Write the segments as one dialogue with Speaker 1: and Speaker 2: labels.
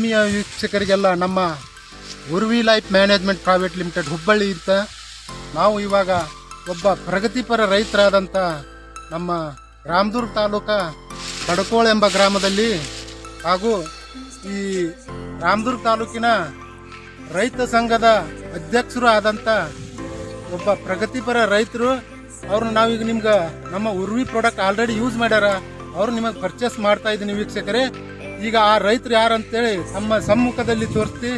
Speaker 1: ಆತ್ಮೀಯ ವೀಕ್ಷಕರಿಗೆಲ್ಲ ನಮ್ಮ Urvi life management private limited Hubballi ಇರ್ತ ನಾವು ಇವಾಗ ಒಬ್ಬ ಪ್ರಗತಿಪರ ರೈತರಾದಂಥ ನಮ್ಮ ರಾಮದುರ್ಗ ತಾಲೂಕ ಕಡಕೋಳ ಎಂಬ ಗ್ರಾಮದಲ್ಲಿ ಹಾಗೂ ಈ ರಾಮದುರ್ಗ ತಾಲೂಕಿನ ರೈತ ಸಂಘದ ಅಧ್ಯಕ್ಷರು ಆದಂಥ ಒಬ್ಬ ಪ್ರಗತಿಪರ ರೈತರು, ಅವ್ರನ್ನ ನಾವೀಗ ನಿಮ್ಗೆ ನಮ್ಮ ಉರ್ವಿ ಪ್ರಾಡಕ್ಟ್ ಆಲ್ರೆಡಿ ಯೂಸ್ ಮಾಡ್ಯಾರ, ಅವ್ರು ನಿಮಗೆ ಪರ್ಚೇಸ್ ಮಾಡ್ತಾ ಇದ್ದೀನಿ ವೀಕ್ಷಕರೇ. ಈಗ ಆ ರೈತರು ಯಾರು ಅಂತೇಳಿ ನಮ್ಮ ಸಮ್ಮುಖದಲ್ಲಿ ತೋರಿಸ್ತಿ.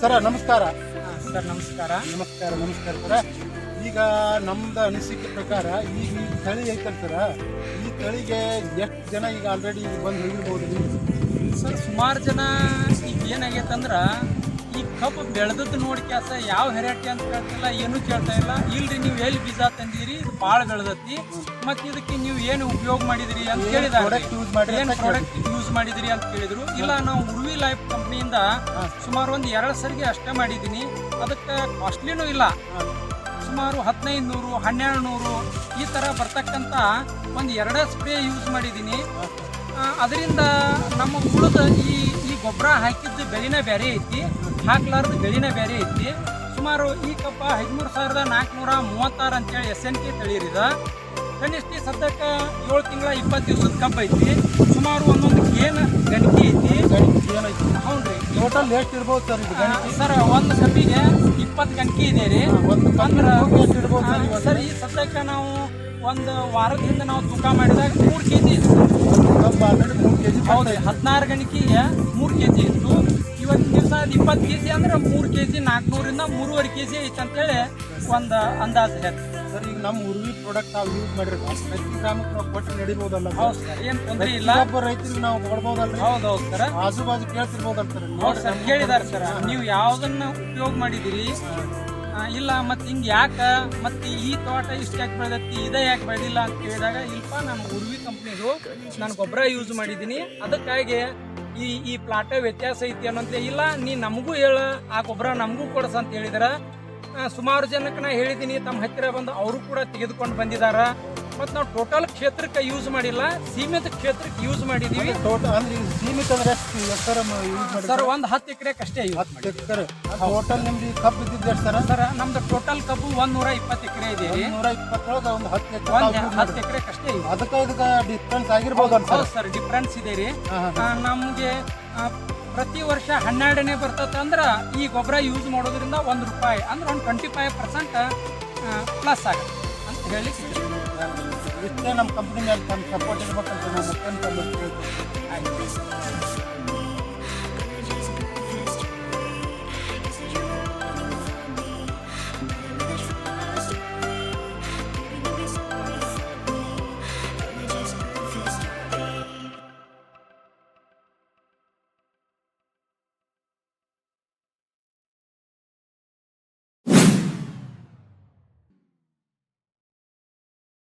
Speaker 1: ಸರ ನಮಸ್ಕಾರ.
Speaker 2: ಸರ್ ನಮಸ್ಕಾರ.
Speaker 1: ನಮಸ್ಕಾರ ನಮಸ್ಕಾರ ಸರ. ಈಗ ನಮ್ದು ಅನಿಸಿಕೆ ಪ್ರಕಾರ ಈಗ ಈ ತಳಿ ಐತಲ್ಲ ಸರ ಈ ತಳಿಗೆ ಎಷ್ಟು ಜನ ಈಗ ಆಲ್ರೆಡಿ ಬಂದು ಹೋಗಿರ್ಬೋದು ನೀವು?
Speaker 2: ಸರ್ ಸುಮಾರು ಜನ ಈಗ ಏನಾಗೈತಂದ್ರ ಈ ಕಬ್ಬು ಬೆಳೆದದ್ದು ನೋಡಿ ಕೆಲಸ ಯಾವ ವೆರೈಟಿ ಅಂತ ಕೇಳ್ತಿಲ್ಲ ಏನೂ ಕೇಳ್ತಾ ಇಲ್ಲ. ಇಲ್ರಿ ನೀವು ಎಲ್ಲಿ ಬೀಜ ತಂದಿರಿ ಇದು ಭಾಳ ಬೆಳೆದತಿ ಮತ್ತೆ ಇದಕ್ಕೆ ನೀವು ಏನು ಉಪಯೋಗ ಮಾಡಿದಿರಿ ಅಂತ
Speaker 1: ಪ್ರಾಡಕ್ಟ್ ಯೂಸ್ ಮಾಡಿ
Speaker 2: ಏನು ಪ್ರಾಡಕ್ಟ್ ಯೂಸ್ ಮಾಡಿದಿರಿ ಅಂತ ಕೇಳಿದ್ರು. ಇಲ್ಲ ನಾವು ಉರ್ವಿ ಲೈಫ್ ಕಂಪ್ನಿಯಿಂದ ಸುಮಾರು ಒಂದು ಎರಡು ಸರಿಗೆ ಅಷ್ಟೇ ಮಾಡಿದ್ದೀನಿ. ಅದಕ್ಕೆ ಕಾಸ್ಟ್ಲಿನೂ ಇಲ್ಲ. ಸುಮಾರು ಹದಿನೈದು ನೂರು ಹನ್ನೆರಡು ನೂರು ಈ ಥರ ಬರ್ತಕ್ಕಂಥ ಒಂದು ಎರಡೇ ಸ್ಪ್ರೇ ಯೂಸ್ ಮಾಡಿದ್ದೀನಿ. ಅದರಿಂದ ನಮ್ಮ ಉಳಿದ ಈ ಈ ಗೊಬ್ಬರ ಹಾಕಿದ್ದು ಬೆಳೆನೇ ಬೇರೆ ಐತಿ ಹಾಕ್ಲಾರ್ದು ಬೆಳೆನೇ ಬೇರೆ ಐತಿ. ಸುಮಾರು ಈ ಕಪ್ಪ ಹದಿಮೂರು ಸಾವಿರದ ನಾಲ್ಕುನೂರ ಮೂವತ್ತಾರು ಅಂತೇಳಿ ಎಸ್ ಎನ್ ಕೆ ತಳಿರಿದ ಕನಿಷ್ಠ ಸದ್ಯಕ್ಕೆ ಏಳು ತಿಂಗಳ ಇಪ್ಪತ್ತು ದಿವಸದ ಕಪ್ಪ ಐತಿ. ಸುಮಾರು ಒಂದೊಂದು ಏನು ಗಣಕಿ ಐತಿ.
Speaker 1: ಏನೈತಿ
Speaker 2: ಹ್ಞೂ ರೀ
Speaker 1: ಟೋಟಲ್ ಎಷ್ಟು ಇರ್ಬೋದು ಸರ್ ಇದು
Speaker 2: ಸರ್ ಒಂದು ಕಬ್ಬಿಗೆ ಇಪ್ಪತ್ತು ಗಂಟೆ ಇದೆ ರೀ.
Speaker 1: ಒಂದು
Speaker 2: ಪಂದ್ರ
Speaker 1: ಎಷ್ಟು ಇರ್ಬೋದು ಸರ್
Speaker 2: ಈ ಸದ್ಯಕ್ಕೆ ನಾವು ಒಂದು ವಾರದಿಂದ ನಾವು ತೂಕ ಮಾಡಿದಾಗ ಮೂರು ಕೆ ಜಿ ಹೌದ್ರಿ ಹದಿನಾರು ಗಣಿಕೆಗೆ ಮೂರು ಕೆ ಜಿ ಇತ್ತು. ಇವತ್ತಿನ ದಿವಸ ಇಪ್ಪತ್ತು ಕೆ ಜಿ ಅಂದ್ರೆ ಮೂರು ಕೆ ಜಿ ನಾಲ್ಕುನೂರಿಂದ ಮೂರುವರೆ ಕೆ ಜಿ ಐತೆ ಅಂತೇಳಿ ಒಂದು ಅಂದಾಜು ಹೇಳಿ
Speaker 1: ಸರ್ ಈಗ ನಮ್ಮ ಉರ್ವಿ ಪ್ರಾಡಕ್ಟ್ ನಾವು ಯೂಸ್ ಮಾಡಿರೋದು. ಪ್ರತಿ ಗ್ರಾಮಕ್ಕೆ ನಾವು ಕೊಟ್ಟು ನಡಿಬೋದಲ್ಲ
Speaker 2: ಹೌದು ಸರ್ ಏನು ತೊಂದರೆ ಇಲ್ಲ.
Speaker 1: ಒಬ್ಬ ರೈತರಿಗೆ ನಾವು ಕೊಡ್ಬೋದಲ್ಲ
Speaker 2: ಹೌದು ಹೌದು ಸರ್.
Speaker 1: ಆಜು ಬಾಜು ಕೇಳ್ತಿರ್ಬೋದಲ್ಲ ಸರ್?
Speaker 2: ನೋಡಿ ಸರ್ ಕೇಳಿದಾರೆ ಸರ್. ನೀವು ಯಾವುದನ್ನ ಉಪಯೋಗ ಮಾಡಿದಿರಿ ಆ, ಇಲ್ಲ, ಮತ್ತೆ ಹಿಂಗೆ ಯಾಕೆ? ಮತ್ತೆ ಈ ತೋಟ ಇಷ್ಟು ಯಾಕೆ ಬೆಳೆದತ್ತಿ ಇದೇ ಯಾಕೆ ಬೆಳೆದಿಲ್ಲ ಅಂತ ಕೇಳಿದಾಗ, ಇಲ್ಪ ನಮ್ಮ ಉರ್ವಿ ಕಂಪ್ನಿದು ನಾನು ಗೊಬ್ಬರ ಯೂಸ್ ಮಾಡಿದ್ದೀನಿ ಅದಕ್ಕಾಗಿ ಈ ಈ ಪ್ಲಾಟ ವ್ಯತ್ಯಾಸ ಐತಿ ಅನ್ನೋಂತೆ ಇಲ್ಲ, ನೀ ನಮಗೂ ಹೇಳ, ಆ ಗೊಬ್ಬರ ನಮಗೂ ಕೊಡಸ ಅಂತ ಹೇಳಿದಾರ. ಸುಮಾರು ಜನಕ್ಕೆ ನಾ ಹೇಳಿದ್ದೀನಿ ತಮ್ಮ ಹತ್ತಿರ ಬಂದು ಅವರು ಕೂಡ ತೆಗೆದುಕೊಂಡು ಬಂದಿದ್ದಾರೆ ಮತ್ತು ನಾವು ಟೋಟಲ್ ಕ್ಷೇತ್ರಕ್ಕೆ ಯೂಸ್ ಮಾಡಿಲ್ಲ ಸೀಮಿತ ಕ್ಷೇತ್ರಕ್ಕೆ ಯೂಸ್ ಮಾಡಿದೀವಿ.
Speaker 1: ಟೋಟಲ್ ಅಂದ್ರೆ ಈಗ ಸೀಮಿತ ಅಂದ್ರೆ ಎಷ್ಟು ಎಕರೆ ಯೂಸ್ ಮಾಡಿ
Speaker 2: ಸರ್ ಒಂದು ಹತ್ತು ಎಕರೆ ಅಷ್ಟೇ ಯೂಸ್
Speaker 1: ಎಕರೆ. ಟೋಟಲ್ ನಿಮ್ದು ಈ ಕಬ್ಬು ಇದ್ದಿದ್ದು ಸರ್?
Speaker 2: ಸರ್ ನಮ್ದು ಟೋಟಲ್ ಕಬ್ಬು ಒಂದ್ ನೂರ ಇಪ್ಪತ್ತು ಎಕರೆ ಇದೆ.
Speaker 1: ನೂರ ಇಪ್ಪತ್ತೊಳಗೆ ಒಂದು ಹತ್ತು ಎಕರೆ
Speaker 2: ಹತ್ತು ಎಕರೆ ಅಷ್ಟೇ
Speaker 1: ಅದಕ್ಕೆ ಇದಕ್ಕೆ ಡಿಫ್ರೆನ್ಸ್ ಆಗಿರ್ಬೋದು
Speaker 2: ಹೌದು ಸರ್ ಡಿಫ್ರೆನ್ಸ್ ಇದೆ ರೀ. ನಮಗೆ ಪ್ರತಿ ವರ್ಷ ಹನ್ನೆರಡನೇ ಬರ್ತೈತೆ ಅಂದ್ರೆ ಈ ಗೊಬ್ಬರ ಯೂಸ್ ಮಾಡೋದ್ರಿಂದ ಒಂದು ರೂಪಾಯಿ ಅಂದ್ರೆ ಒಂದು ಟ್ವೆಂಟಿ ಫೈವ್ ಪರ್ಸೆಂಟ್ ಪ್ಲಸ್ ಆಗುತ್ತೆ. ಹೇಳಿ
Speaker 1: ಇಷ್ಟೇ ನಮ್ಮ ಕಂಪ್ನಿ ಮೇಲೆ ತಮ್ಮ ಸಪೋರ್ಟ್ ಇರ್ಬೇಕಂತ ನಾವು
Speaker 2: ಆಯ್ತು